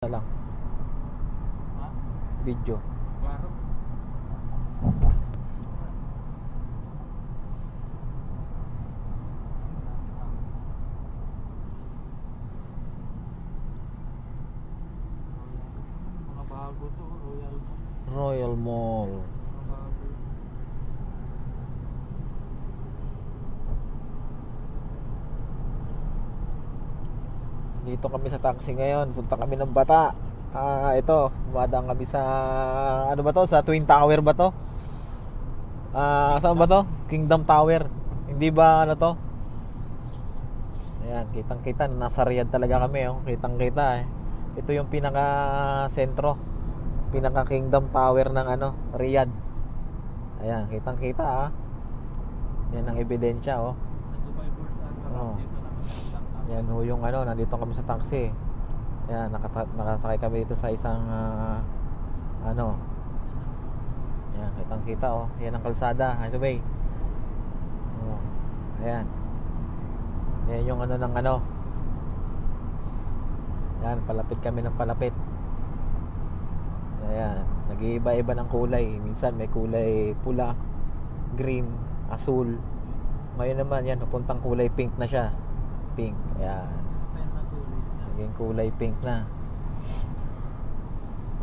na lang. Ha? Video. To, Royal. Royal Mall. Dito kami sa taxi ngayon. Punta kami ng Bata. Ah, ito, dumadaan kami sa ano ba to? Sa Twin Tower ba to? Ah, saan ba to? Kingdom Tower. Hindi ba ano to? Ayan, kitang-kita nasa Riyadh talaga kami, oh. Kitang-kita eh. Ito yung pinaka sentro. Pinaka Kingdom Tower ng ano, Riyadh. Ayan, kitang-kita ah. Yan ang ebidensya oh. Sa Dubai Burj Al Arab, Oo. dito lang ang lang Yan ho yung ano, nandito kami sa taxi. Yan, nakata- nakasakay kami dito sa isang ah, ano. Yan, kitang kita oh. Yan ang kalsada, ba? Oh. Ayan. Yan yung ano ng ano. Yan, palapit kami ng palapit. Ayan, nag-iiba-iba ng kulay. Minsan may kulay pula, green, asul. Ngayon naman, yan, napuntang kulay pink na siya. Pink. Ayan. Naging kulay pink na.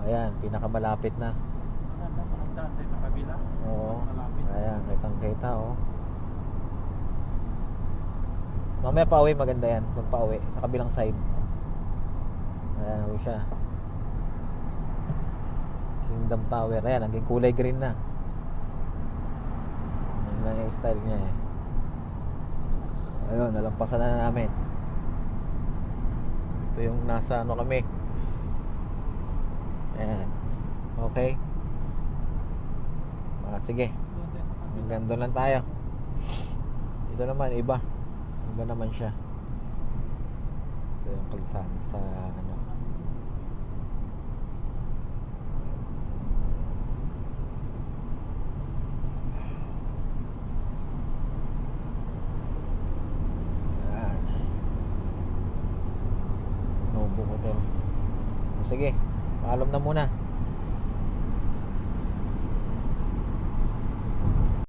Ayan, pinakamalapit na. Sa kabila. Oo. Ayan, kitang kita oh. Mamaya pa uwi, maganda yan. Magpa uwi sa kabilang side. Ayan, uwi siya. Kingdom Tower. Ayan, naging kulay green na. Yan lang yung style niya eh. Ayun, nalampasan na namin. Ito yung nasa ano kami. Ayan. Okay. Ah, sige. Hanggang doon lang tayo. Ito naman, iba. Iba naman siya. Ito yung kalsada sa ano. Ayan. O, Sige, paalam na muna.